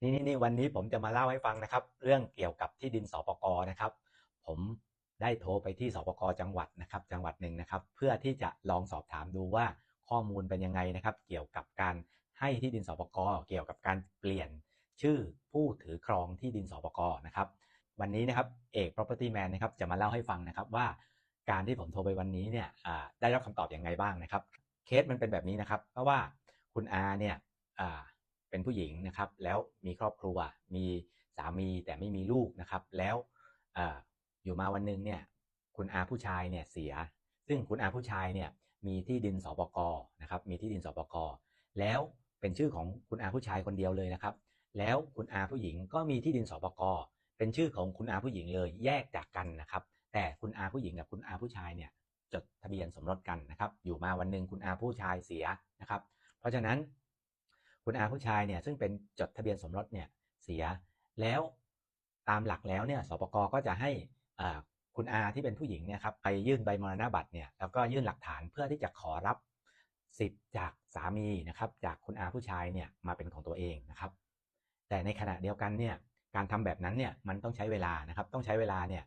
นี่นี่นี่วันนี้ผมจะมาเล่าให้ฟังนะครับ เรื่องเกี่ยวกับที่ดินสปกนะครับ ผมได้โทรไปที่สปกจังหวัดนะครับ จังหวัดหนึ่งนะครับ เพื่อที่จะลองสอบถามดูว่าข้อมูลเป็นยังไงนะครับ เกี่ยวกับการให้ที่ดินสปกเกี่ยวกับการเปลี่ยนชื่อผู้ถือครองที่ดินสปกนะครับ วันนี้นะครับเอก property man นะครับจะมาเล่าให้ฟังนะครับว่าการที่ผมโทรไปวันนี้เนี่ยได้รับคำตอบอย่างไงบ้างนะครับ เคสมันเป็นแบบนี้นะครับ เพราะว่าคุณอาเนี่ยอ่า เป็นผู้หญิงนะครับ แล้วมีครอบครัว มีสามีแต่ไม่มีลูกนะครับ แล้วออยู่มาวันหนึงเนี่ยคุณอาผู้ชายเนี่ยเสีย ซึ่งคุณอาผู้ชายเนี่ยมีที่ดินสปกนะครับ มีที่ดินสปกแล้วเป็นชื่อของคุณอาผู้ชายคนเดียวเลยนะครับ แล้วคุณอาผู้หญิงก็มีที่ดินสปกเป็นชื่อของคุณอาผู้หญิงเลยแยกจากกันนะครับ แต่คุณอาผู้หญิงกับคุณอาผู้ชายเนี่ยจดทะเบียนสมรสกันนะครับ อยู่มาวันหนึ่งคุณอาผู้ชายเสียนะครับ เพราะฉะนั้น คุณอาผู้ชายเนี่ยซึ่งเป็นจดทะเบียนสมรสเนี่ยเสียแล้วตามหลักแล้วเนี่ยสปกก็จะให้คุณอาที่เป็นผู้หญิงเนี่ยครับไปยื่นใบมรณบัตรเนี่ยแล้วก็ยื่นหลักฐานเพื่อที่จะขอรับสิทธิ์จากสามีนะครับจากคุณอาผู้ชายเนี่ยมาเป็นของตัวเองนะครับ แต่ในขณะเดียวกันเนี่ยการทำแบบนั้นเนี่ยมันต้องใช้เวลานะครับต้องใช้เวลาเนี่ย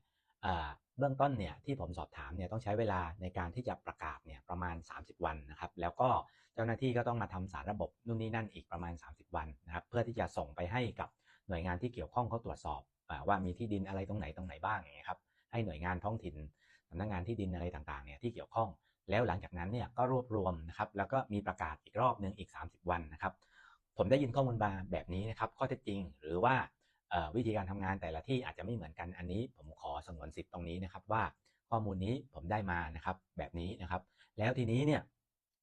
เบื้องต้นเนี่ยที่ผมสอบถามเนี่ยต้องใช้เวลาในการที่จะประกาศเนี่ยประมาณ 30 วันนะครับแล้วก็เจ้าหน้าที่ก็ต้องมาทำสารระบบนู่นนี่นั่นอีกประมาณ 30 วันนะครับเพื่อที่จะส่งไปให้กับหน่วยงานที่เกี่ยวข้องเขาตรวจสอบว่ามีที่ดินอะไรตรงไหนตรงไหนบ้างอย่างเงี้ยครับให้หน่วยงานท้องถิ่นสำนักงานที่ดินอะไรต่างๆเนี่ยที่เกี่ยวข้อง แล้วหลังจากนั้นเนี่ยก็รวบรวมนะครับแล้วก็มีประกาศอีกรอบหนึ่งอีก 30 วันนะครับผมได้ยินข้อมูลมาแบบนี้นะครับข้อเท็จจริง หรือว่า วิธีการทำงานแต่ละที่อาจจะไม่เหมือนกันอันนี้ ผมขอสงวนสิทธิ์ตรงนี้นะครับว่าข้อมูลนี้ผมได้มานะครับแบบนี้นะครับ แล้วทีนี้เนี่ย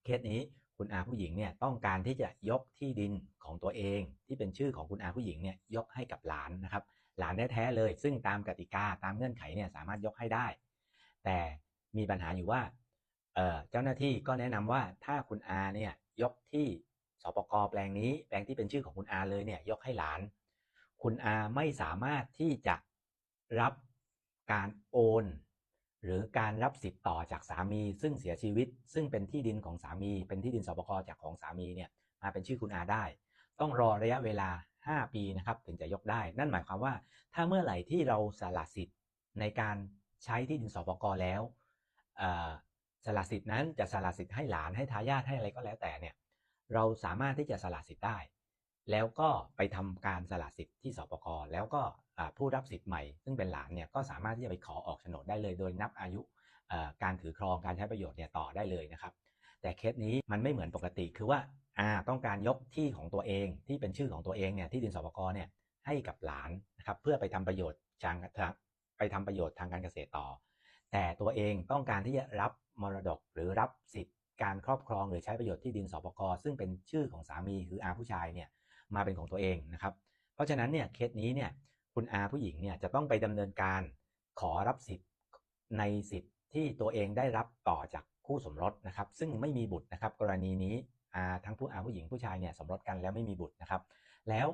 เคสนี้คุณอาผู้หญิงเนี่ยต้องการที่จะยกที่ดินของตัวเอง ที่เป็นชื่อของคุณอาผู้หญิงเนี่ยยกให้กับหลานนะครับ หลานแท้ๆเลย ซึ่งตามกติกาตามเงื่อนไขเนี่ยสามารถยกให้ได้ แต่มีปัญหาอยู่ว่าเจ้าหน้าที่ก็แนะนำว่าถ้าคุณอาเนี่ยยกที่สปกแปลงนี้แปลงที่เป็นชื่อของคุณอาเลยเนี่ยยกให้หลาน คุณอาไม่สามารถที่จะรับการโอน หรือการรับสิทธิ์ต่อจากสามี ซึ่งเสียชีวิต ซึ่งเป็นที่ดินของสามี เป็นที่ดินสปกจากของสามีเนี่ยมาเป็นชื่อคุณอาได้ ต้องรอระยะเวลา 5 ปีนะครับถึงจะยกได้ นั่นหมายความว่า ถ้าเมื่อไหร่ที่เราสละสิทธิ์ในการใช้ที่ดินสปกแล้วสละสิทธิ์นั้นจะสละสิทธิ์ให้หลานให้ทายาทให้อะไรก็แล้วแต่เนี่ยเราสามารถที่จะสละสิทธิ์ได้ แล้วก็ไปทำการสละสิทธิ์ที่สปกแล้วก็ผู้รับสิทธิ์ใหม่ ซึ่งเป็นหลานเนี่ยก็สามารถที่จะไปขอออกโฉนดได้เลย โดยนับอายุการถือครองการใช้ประโยชน์เนี่ยต่อได้เลยนะครับ แต่เคสนี้มันไม่เหมือนปกติคือว่าอาต้องการยกที่ของตัวเองที่เป็นชื่อของตัวเองเนี่ยที่ดินสปกเนี่ยให้กับหลานนะครับเพื่อไปทำประโยชน์ทางไปทำประโยชน์ทางการเกษตรต่อ แต่ตัวเองต้องการที่จะรับมรดกหรือรับสิทธิ์การครอบครองหรือใช้ประโยชน์ที่ดินสปกซึ่งเป็นชื่อของสามีคืออาผู้ชายเนี่ย มาเป็นของตัวเองนะครับ เพราะฉะนั้นเนี่ยเคสนี้เนี่ยคุณอาผู้หญิงเนี่ยจะต้องไปดำเนินการขอรับสิทธิ์ในสิทธิ์ที่ตัวเองได้รับต่อจากคู่สมรสนะครับ ซึ่งไม่มีบุตรนะครับ กรณีนี้อาทั้งผู้อาผู้หญิงผู้ชายเนี่ยสมรสกันแล้วไม่มีบุตรนะครับ แล้ว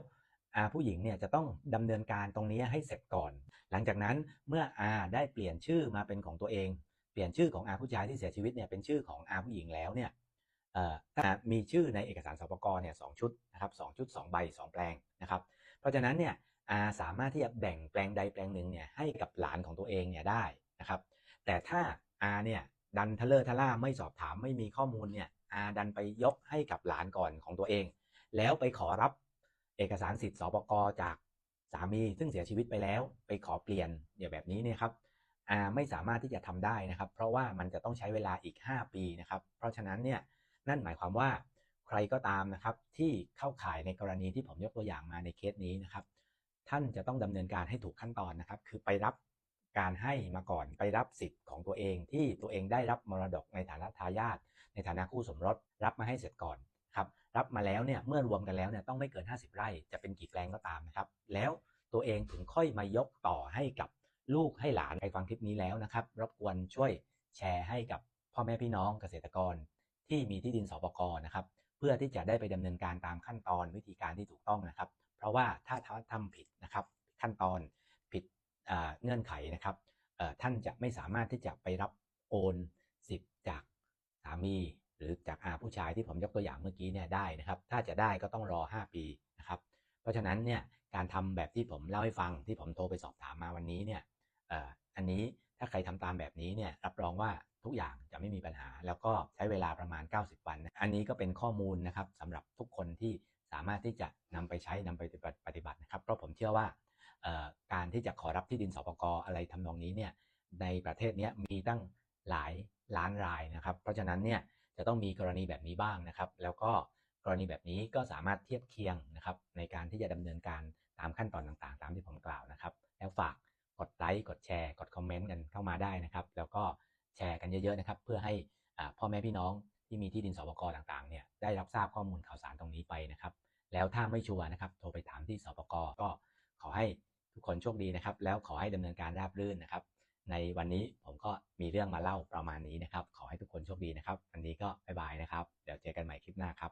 อาผู้หญิงเนี่ยจะต้องดำเนินการตรงนี้ให้เสร็จก่อน หลังจากนั้นเมื่ออาได้เปลี่ยนชื่อมาเป็นของตัวเอง เปลี่ยนชื่อของอาผู้ชายที่เสียชีวิตเนี่ยเป็นชื่อของอาผู้หญิงแล้วเนี่ย มีชื่อในเอกสารสปกเนี่ยสองชุดนะครับสองชุดสองใบสองแปลงนะครับ เพราะฉะนั้นเนี่ยอาสามารถที่จะแบ่งแปลงใดแปลงหนึ่งเนี่ยให้กับหลานของตัวเองเนี่ยได้นะครับ แต่ถ้าอาเนี่ยดันทะเลอร์ทะล่าไม่สอบถามไม่มีข้อมูลเนี่ยอาดันไปยกให้กับหลานก่อนของตัวเอง แล้วไปขอรับเอกสารสิทธิ์สปกจากสามีซึ่งเสียชีวิตไปแล้ว ไปขอเปลี่ยนอย่างแบบนี้เนี่ยครับอาไม่สามารถที่จะทำได้นะครับ เพราะว่ามันจะต้องใช้เวลาอีก 5 ปีนะครับ เพราะฉะนั้นเนี่ย นั่นหมายความว่าใครก็ตามนะครับที่เข้าข่ายในกรณีที่ผมยกตัวอย่างมาในเคสนี้นะครับ ท่านจะต้องดำเนินการให้ถูกขั้นตอนนะครับ คือไปรับการให้มาก่อนไปรับสิทธิ์ของตัวเองที่ตัวเองได้รับมรดกในฐานะทายาทในฐานะคู่สมรส รับมาให้เสร็จก่อนครับรับมาแล้วเนี่ยเมื่อรวมกันแล้วเนี่ยต้องไม่เกิน 50 ไร่จะเป็นกี่แปลงก็ตามนะครับ แล้วตัวเองถึงค่อยมายกต่อให้กับลูกให้หลานใครฟังคลิปนี้แล้วนะครับรบกวนช่วยแชร์ให้กับพ่อแม่พี่น้องเกษตรกร ที่มีที่ดินสปกนะครับ เพื่อที่จะได้ไปดำเนินการตามขั้นตอนวิธีการที่ถูกต้องนะครับ เพราะว่าถ้าทำผิดนะครับขั้นตอนผิดเงื่อนไขนะครับท่านจะไม่สามารถที่จะไปรับโอนสิทธิ์จากสามีหรือจากอาผู้ชายที่ผมยกตัวอย่างเมื่อกี้เนี่ยได้นะครับ ถ้าจะได้ก็ต้องรอ 5 ปีนะครับ เพราะะฉะนั้นเนี่ยการทำแบบที่ผมเล่าให้ฟังที่ผมโทรไปสอบถามมาวันนี้เนี่ยเอ่ออันนี้ ถ้าใครทำตามแบบนี้เนี่ยรับรองว่าทุกอย่างจะไม่มีปัญหา แล้วก็ใช้เวลาประมาณ 90 วัน อันนี้ก็เป็นข้อมูลนะครับสำหรับทุกคนที่สามารถที่จะนำไปใช้นำไปปฏิบัตินะครับ เพราะผมเชื่อว่าการที่จะขอรับที่ดินสปกอะไรทำนองนี้เนี่ยในประเทศนี้มีตั้งหลายล้านรายนะครับ เพราะฉะนั้นเนี่ยจะต้องมีกรณีแบบนี้บ้างนะครับ แล้วก็กรณีแบบนี้ก็สามารถเทียบเคียงนะครับในการที่จะดำเนินการตามขั้นตอนต่างๆ ตามที่ผมกล่าวนะครับ แล้วฝาก กดไลค์กดแชร์ กดคอมเมนต์กันเข้ามาได้นะครับ แล้วก็แชร์กันเยอะๆนะครับ เพื่อให้พ่อแม่พี่น้องที่มีที่ดินสปกต่างๆเนี่ยได้รับทราบข้อมูลข่าวสารตรงนี้ไปนะครับ แล้วถ้าไม่ชัวร์นะครับ โทรไปถามที่สปกก็ขอให้ทุกคนโชคดีนะครับ แล้วขอให้ดำเนินการราบรื่นนะครับ ในวันนี้ผมก็มีเรื่องมาเล่าประมาณนี้นะครับ ขอให้ทุกคนโชคดีนะครับ วันนี้ก็บ๊ายบายนะครับ เดี๋ยวเจอกันใหม่คลิปหน้าครับ